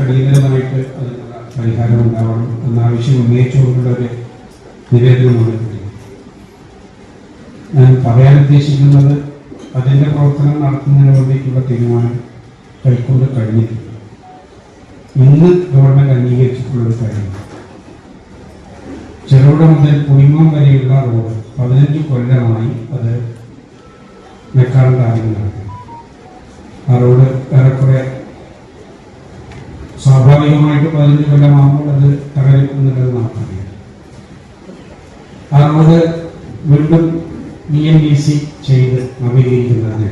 അടിയന്തരമായിട്ട് അതിനുള്ള പരിഹാരം ഉണ്ടാവണം എന്ന ആവശ്യം ഉന്നയിച്ചുകൊണ്ടുള്ള ഒരു നിവേദനമാണ് ഞാൻ പറയാൻ ഉദ്ദേശിക്കുന്നത് അതിന്റെ പ്രവർത്തനം നടത്തുന്നതിന് വേണ്ടിയിട്ടുള്ള തീരുമാനം കൈക്കൊണ്ട് കഴിഞ്ഞിട്ടില്ല. ഇന്ന് ഗവൺമെന്റ് അംഗീകരിച്ചിട്ടുള്ള ഒരു കാര്യം. ചെറുകിട മുതൽ പുളിമം വരെയുള്ള റോഡ് പതിനഞ്ച് കൊല്ലമായി അത് മെക്കാറിന്റെ ആദ്യം നടക്കുന്നു. ആ റോഡ് ഏറെക്കുറെ സ്വാഭാവികമായിട്ട് പതിനഞ്ച് കൊല്ലമാകുമ്പോൾ അത് തകർക്കുന്നുള്ളത് നമുക്കറിയാം. അത് വീണ്ടും ബി എം ബി സി ചെയ്ത് നവീകരിക്കുന്നതിന്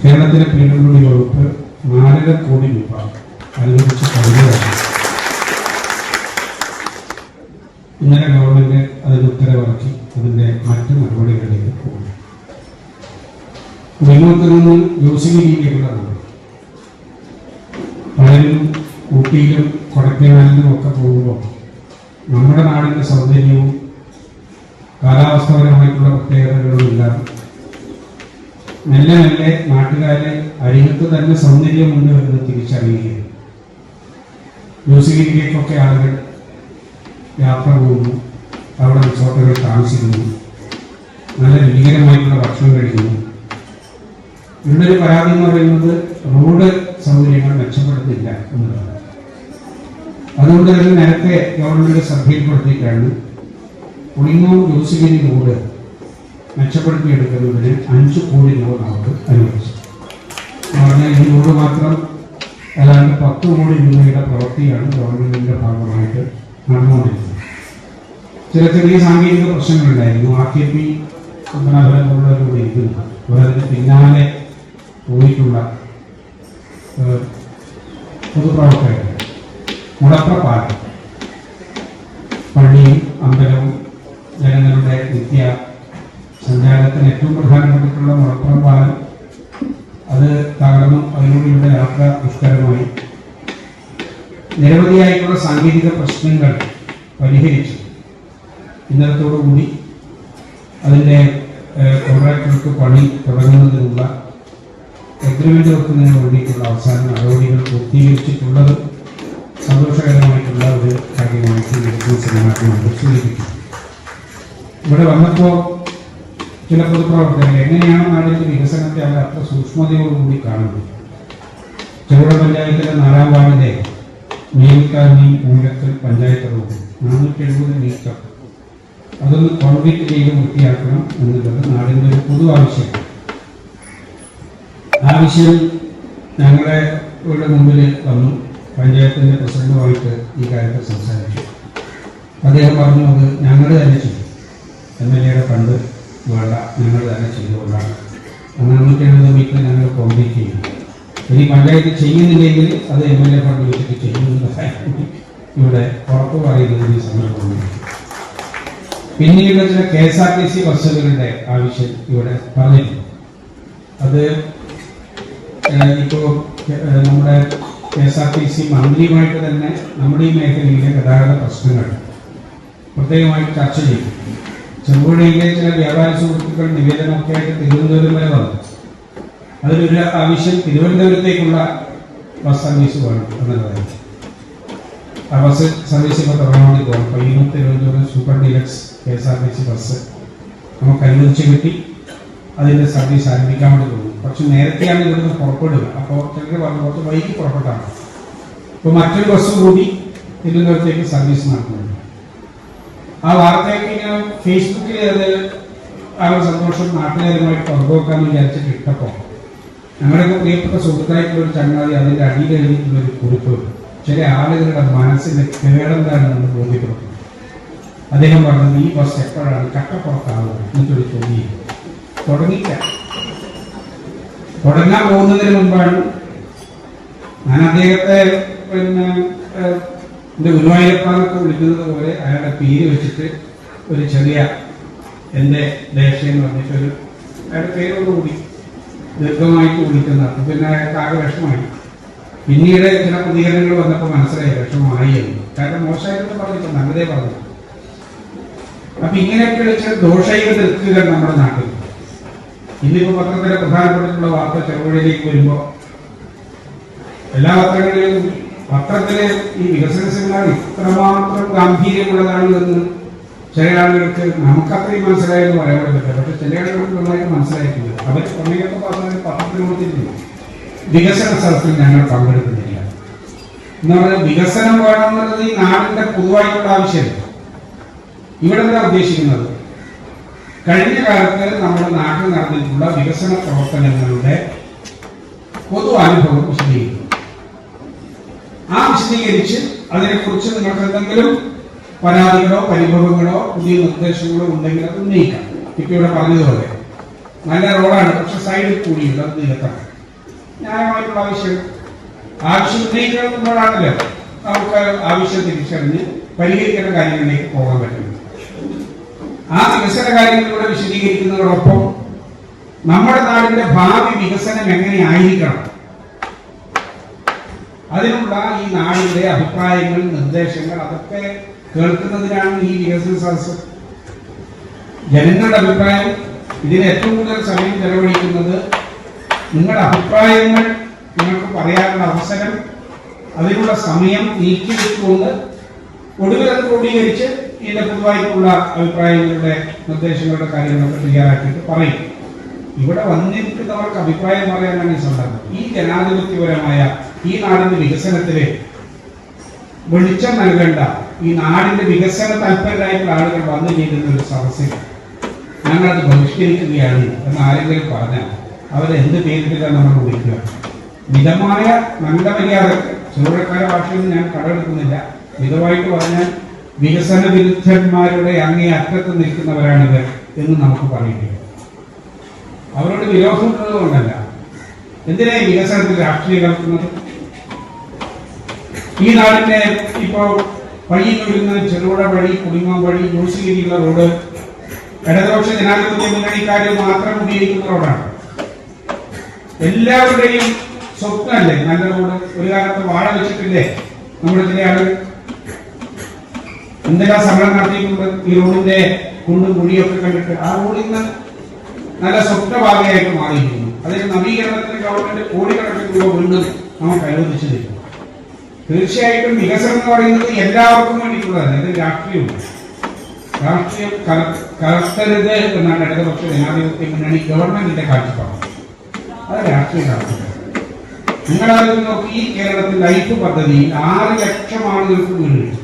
കേരളത്തിലെ പി വകുപ്പ് നാലര കോടി രൂപ അനുവദിച്ച് കഴിഞ്ഞതാണ് ഇന്നലെ ഗവൺമെന്റ് അതിന് ഉത്തരവിറക്കി. അതിന്റെ മറ്റു നടപടികളിലേക്ക് പോകുന്നു വിനോദത്തിൽ നിന്ന് യോസിഗിരിയിലേക്കുള്ള റോഡ് ഊട്ടിയിലും കൊടക്കനാലിലും ഒക്കെ പോകുമ്പോൾ നമ്മുടെ നാടിന്റെ സൗന്ദര്യവും കാലാവസ്ഥാപരമായിട്ടുള്ള പ്രത്യേകതകളും ഇല്ലാതെ മെല്ലെ മെല്ലെ നാട്ടുകാരെ അരികത്ത് തന്നെ സൗന്ദര്യമുണ്ട് എന്ന് തിരിച്ചറിയുകയാണ് മ്യൂസിക്കിലേക്കൊക്കെ ആളുകൾ യാത്ര പോകുന്നു. അവിടെ റിസോർട്ടുകൾ താമസിക്കുന്നു. നല്ല രുചികരമായിട്ടുള്ള ഭക്ഷണം കഴിക്കുന്നു. ഇവിടെ ഒരു പരാതി എന്ന് പറയുന്നത് റോഡ് സൗകര്യങ്ങൾ മെച്ചപ്പെടുന്നില്ല എന്നുള്ളതാണ്. അതുകൊണ്ട് തന്നെ നേരത്തെ ഗവൺമെന്റ് ശ്രദ്ധയിൽപ്പെടുത്തിയിട്ടാണ് പുളിങ്ങോ യോസിഗിരി റോഡ് മെച്ചപ്പെടുത്തിയെടുക്കുന്നതിന് അഞ്ച് കോടി രൂപ നമുക്ക് അനുവദിച്ചു. പറഞ്ഞാൽ ഈ റോഡ് മാത്രം അല്ലാണ്ട് പത്ത് കോടി രൂപയുടെ പ്രവൃത്തിയാണ് ഗവൺമെന്റിന്റെ ഭാഗമായിട്ട് നടന്നുകൊണ്ടിരിക്കുന്നത്. ചില ചെറിയ സാങ്കേതിക പ്രശ്നങ്ങളുണ്ടായിരുന്നു. ആർ കെ പി പത്മനാഭനോടുകൂടി ഇരിക്കുന്നു അവരതിന് പിന്നാലെ പോയിട്ടുള്ള പൊതുപ്രവർത്തകർ. മുടപ്ര പാലം പള്ളിയും അമ്പലവും ജനങ്ങളുടെ നിത്യ സഞ്ചാരത്തിന് ഏറ്റവും പ്രധാനപ്പെട്ടിട്ടുള്ള മുടപ്ര പാലം അത് തകർന്നു. അതിലൂടെയുള്ള യാത്ര ദുഷ്കരമായി. നിരവധിയായിട്ടുള്ള സാങ്കേതിക പ്രശ്നങ്ങൾ പരിഹരിച്ചു. ഇന്നലത്തോടുകൂടി അതിന്റെ കോൺട്രാക്ടർക്ക് പണി തുടങ്ങുന്നതിനുള്ള എഗ്രിമെന്റ് വെക്കുന്നതിന് വേണ്ടിയിട്ടുള്ള അവസാന നടപടികൾ പൂർത്തീകരിച്ചിട്ടുള്ളത് സന്തോഷകരമായിട്ടുള്ള ഒരു കാര്യമായിട്ട് എനിക്ക് സിനിമാറ്റിനോട് സൂചിപ്പിക്കും ഇവിടെ വന്നപ്പോൾ ചില പൊതുപ്രവർത്തകർ എങ്ങനെയാണ് നാടിന്റെ വികസനത്തെ അവർ അത്ര സൂക്ഷ്മതയോടുകൂടി കാണുന്നത്? ചെറുപുഴ പഞ്ചായത്തിലെ നാലാം വാർഡിലെ മേൽക്കാരി മൂലക്കൽ പഞ്ചായത്ത് റോഡ് നാനൂറ്റി എഴുപത് മീറ്റർ. അതൊന്ന് കോൺക്രീറ്റ് ചെയ്ത് വൃത്തിയാക്കണം എന്നുള്ളത് നാടിന്റെ ഒരു പൊതു ആവശ്യമാണ്. ആവശ്യം ഞങ്ങളുടെ മുമ്പിൽ വന്നു. പഞ്ചായത്തിന്റെ പ്രസിഡന്റുമായിട്ട് ഈ കാര്യത്തിൽ സംസാരിച്ചു. അദ്ദേഹം പറഞ്ഞു അത് ഞങ്ങൾ തന്നെ ചെയ്യും. എം എൽ എയുടെ ഫണ്ട് വേണ്ട ഞങ്ങൾ തന്നെ ചെയ്തുകൊണ്ടാണ്. എഴുപത് മീറ്റർ ഞങ്ങൾ കോൺക്രീറ്റ് ചെയ്യും ഇനി പഞ്ചായത്ത് ചെയ്യുന്നില്ലെങ്കിൽ അത് എം എൽ എ ഫണ്ട് വെച്ചിട്ട് ചെയ്യുമെന്ന ഇവിടെ ഉറപ്പ് പറയുന്നതിന് സന്ദർഭമുണ്ട്. പിന്നീട് ചില K S R T C ബസ്സുകളുടെ ആവശ്യം ഇവിടെ പറഞ്ഞിട്ടുണ്ട്. അത് ഇപ്പോൾ നമ്മുടെ K S R T C മന്ത്രിയുമായിട്ട് തന്നെ നമ്മുടെ ഈ മേഖലയിലെ ഗതാഗത പ്രശ്നങ്ങൾ പ്രത്യേകമായിട്ട് ചർച്ച ചെയ്യും. ചെറുപുഴയിലെ ചില വ്യാപാര സുഹൃത്തുക്കൾ നിവേദനമൊക്കെ ആയിട്ട് തിരുവനന്തപുരം വരെ വന്നു. അതിലൊരു ആവശ്യം തിരുവനന്തപുരത്തേക്കുള്ള ബസ് സർവീസ് വേണം എന്നുള്ളതായിരുന്നു ആ ബസ് സർവീസ് ഇപ്പോൾ തുടങ്ങാൻ പോകണം Payyanur Thiruvananthapuram super deluxe K S R T C bus നമുക്ക് അനുവദിച്ച് കിട്ടി. അതിന്റെ സർവീസ് ആരംഭിക്കാൻ വേണ്ടി പോകും. പക്ഷെ നേരത്തെയാണ് ഇവിടുന്ന് പുറപ്പെടുക. അപ്പോൾ ചിലർ പറഞ്ഞു കുറച്ച് വൈകി പുറപ്പെട്ടാണ് ഇപ്പോൾ മറ്റൊരു ബസ് കൂടി തിരുവനന്തപുരത്തേക്ക് സർവീസ് നടത്തുന്നുണ്ട്. ആ വാർത്തയൊക്കെ ഞാൻ ഫേസ്ബുക്കിൽ അത് ആ ഒരു സന്തോഷം നാട്ടുകാരുമായിട്ട് പങ്കുവെക്കാൻ വിചാരിച്ചിട്ട് ഇട്ടപ്പോൾ ഞങ്ങളുടെയൊക്കെ പ്രിയപ്പെട്ട സുഹൃത്തായിട്ടുള്ള ഒരു ചങ്ങാതി അതിന്റെ അടിയിൽ എഴുതിയിട്ടുള്ള ഒരു കുറിപ്പ് ചില ആളുകളുടെ മനസ്സിന്റെ കേടെന്താണെന്ന് ബോധ്യപ്പെടുത്തുന്നു. അദ്ദേഹം പറഞ്ഞു ഈ ബസ് എപ്പോഴാണ് കട്ടപ്പുറത്താവുക എന്നൊരു ചോദ്യം തുടങ്ങിയില്ല തുടങ്ങാൻ പോകുന്നതിന് മുമ്പാണ് ഞാൻ അദ്ദേഹത്തെ പിന്നെ എന്റെ ഗുരുവായൂരപ്പാന്നൊക്കെ വിളിക്കുന്നത് പോലെ അയാളുടെ പേര് വെച്ചിട്ട് ഒരു ചെറിയ എന്റെ ദേശം എന്ന് പറഞ്ഞിട്ടൊരു അയാളുടെ പേരോടുകൂടി ദീർഘമായിട്ട് വിളിക്കുന്ന അപ്പൊ പിന്നെ അയാൾക്ക് ആകെ വിഷമമായി. പിന്നീട് ചില പ്രതികരണങ്ങൾ വന്നപ്പോൾ മനസ്സിലായി വിഷമമായി എന്ന്. കാരണം മോശമായിട്ട് പറഞ്ഞിട്ട് നല്ലതേ പറഞ്ഞു അപ്പൊ ഇങ്ങനെയൊക്കെ ചില ദോഷൈക നിൽക്കുക നമ്മുടെ നാട്ടിൽ. ഇന്നിപ്പോ പത്രത്തിലെ പ്രധാനപ്പെട്ടിട്ടുള്ള വാർത്ത ചെറുപുഴയിലേക്ക് വരുമ്പോ എല്ലാ പത്രങ്ങളിലും പത്രത്തിലെ ഈ വികസന സെമിനാർ ഇത്രമാത്രം ഗാംഭീര്യമുള്ളതാണ് എന്ന് ചില ആളുകൾക്ക് നമുക്കത്രയും മനസ്സിലായെന്ന് പറയാൻ പറ്റില്ല പക്ഷെ ചില ആളുകൾക്ക് നന്നായിട്ട് മനസ്സിലായിട്ടില്ല അവർ പ്രമേയൊക്കെ പറഞ്ഞാൽ പത്രത്തിൽ കൊടുത്തിരുന്നു വികസന സ്ഥലത്തിൽ ഞങ്ങൾ പങ്കെടുക്കുന്നില്ല. എന്ന് പറഞ്ഞാൽ വികസനം വേണമെന്നുള്ളത് ഈ നാടിന്റെ പൊതുവായിട്ടുള്ള ആവശ്യമല്ല. ഇവിടെ എന്താ ഉദ്ദേശിക്കുന്നത്? കഴിഞ്ഞ കാലത്ത് നമ്മുടെ നാട്ടിൽ നടന്നിട്ടുള്ള വികസന പ്രവർത്തനങ്ങളുടെ പൊതു അനുഭവം വിശദീകരിക്കും. ആ വിശദീകരിച്ച് അതിനെക്കുറിച്ച് നിങ്ങൾക്ക് എന്തെങ്കിലും പരാതികളോ പരിഭവങ്ങളോ പുതിയ നിർദ്ദേശങ്ങളോ ഉണ്ടെങ്കിൽ അത് ഉന്നയിക്കാം. ഇപ്പൊ ഇവിടെ പറഞ്ഞതുപോലെ. നല്ല റോഡാണ് പക്ഷെ സൈഡിൽ കൂടിയുണ്ട് അത് നികത്തണം ന്യായമായിട്ടുള്ള ആവശ്യം. ആവശ്യം ഉന്നയിക്കുന്നതുകൊണ്ടാണല്ലോ നമുക്ക് ആവശ്യം തിരിച്ചറിഞ്ഞ് പരിഹരിക്കേണ്ട കാര്യങ്ങളിലേക്ക് പോകാൻ പറ്റുന്നത് ആ വികസന കാര്യങ്ങളിലൂടെ വിശദീകരിക്കുന്നതോടൊപ്പം നമ്മുടെ നാടിന്റെ ഭാവി വികസനം എങ്ങനെയായിരിക്കണം? അതിനുള്ള ഈ നാടിന്റെ അഭിപ്രായങ്ങൾ നിർദ്ദേശങ്ങൾ അതൊക്കെ കേൾക്കുന്നതിനാണ് ഈ വികസന സദസ് ജനങ്ങളുടെ അഭിപ്രായം ഇതിന് ഏറ്റവും കൂടുതൽ സമയം ചെലവഴിക്കുന്നത് നിങ്ങളുടെ അഭിപ്രായങ്ങൾ നിങ്ങൾക്ക് പറയാനുള്ള അവസരം അതിനുള്ള സമയം നീക്കിവെച്ചുകൊണ്ട് ഒടുവിൽ അത് ക്രോഡീകരിച്ച് ഇതിന്റെ പൊതുവായിട്ടുള്ള അഭിപ്രായങ്ങളുടെ നിർദ്ദേശങ്ങളുടെ കാര്യങ്ങളൊക്കെ തയ്യാറാക്കിയിട്ട് പറയും. ഇവിടെ വന്നിരിക്കുന്നവർക്ക് അഭിപ്രായം പറയാനാണ് ഈ സന്ദർഭം. ഈ ജനാധിപത്യപരമായ ഈ നാടിന്റെ വികസനത്തിൽ വെളിച്ചം നൽകേണ്ട ഈ നാടിന്റെ വികസന തൽപരരായിട്ടുള്ള ആളുകൾ വന്നു ചെയ്യുന്ന ഒരു സദസ്സിൽ ഞങ്ങളത് ബഹിഷ്കരിക്കുകയാണ് എന്ന് ആരെങ്കിലും പറഞ്ഞാൽ അവരെന്ത് പേരിട്ടില്ല നമ്മൾ വിളിക്കുക? മിതമായ നല്ല മര്യാദ ചെറുപ്പക്കാരെ ഭാഷയിൽ ഞാൻ കടമെടുക്കുന്നില്ല. മിതമായിട്ട് പറഞ്ഞാൽ വികസന വിരുദ്ധന്മാരുടെ അങ്ങേ അറ്റത്ത് നിൽക്കുന്നവരാണിത് എന്ന് നമുക്ക് വരും. അവരോട് വിരോധം കൊണ്ടല്ല. എന്തിനാ വികസനത്തിൽ രാഷ്ട്രീയ കലർത്തുന്നത്? ഈ നാടിന്റെ ഇപ്പോ പയ്യന്നൂരിൽ ചെറുപുഴ വഴി കുടുംബം വഴി ന്യൂസിലേക്കുള്ള റോഡ് ഇടതുപക്ഷ ജനാധിപത്യ മുന്നണിക്കാർ മാത്രം ഉപയോഗിക്കുന്ന റോഡാണ്. എല്ലാവരുടെയും സ്വപ്നമല്ലേ നല്ല റോഡ്. ഒരു കാലത്ത് വാഴ വെച്ചിട്ടില്ലേ? നമ്മുടെ ചില എന്തെല്ലാം സമരം നടത്തിയിട്ടുണ്ട്. ഈ റോഡിന്റെ കുണ്ടും കുഴിയൊക്കെ കണ്ടിട്ട് ആ റോഡിൽ നിന്ന് നല്ല സ്വപ്നഭാഗയായിട്ട് മാറിയിരിക്കുന്നു. അതിന് നവീകരണത്തിന് ഗവൺമെന്റ് കോടിക്കണക്കിന് രൂപ വീണ്ടും നമുക്ക് അനുവദിച്ചു തരും. തീർച്ചയായിട്ടും വികസനം എന്ന് പറയുന്നത് എല്ലാവർക്കും വേണ്ടിയിട്ടുള്ളതല്ല ഇത് രാഷ്ട്രീയമാണ് രാഷ്ട്രീയം കല- കലർത്തരുത് എന്നാണ് ഇടതുപക്ഷ ജനാധിപത്യ മുന്നണി ഗവൺമെന്റിന്റെ കാഴ്ചപ്പാട്. അത് രാഷ്ട്രീയ കാഴ്ചപ്പാട്. നിങ്ങളാരും നോക്കി കേരളത്തിൽ ലൈഫ് പദ്ധതിയിൽ ആറ് ലക്ഷം ആളുകൾക്ക് വീട് കിട്ടി.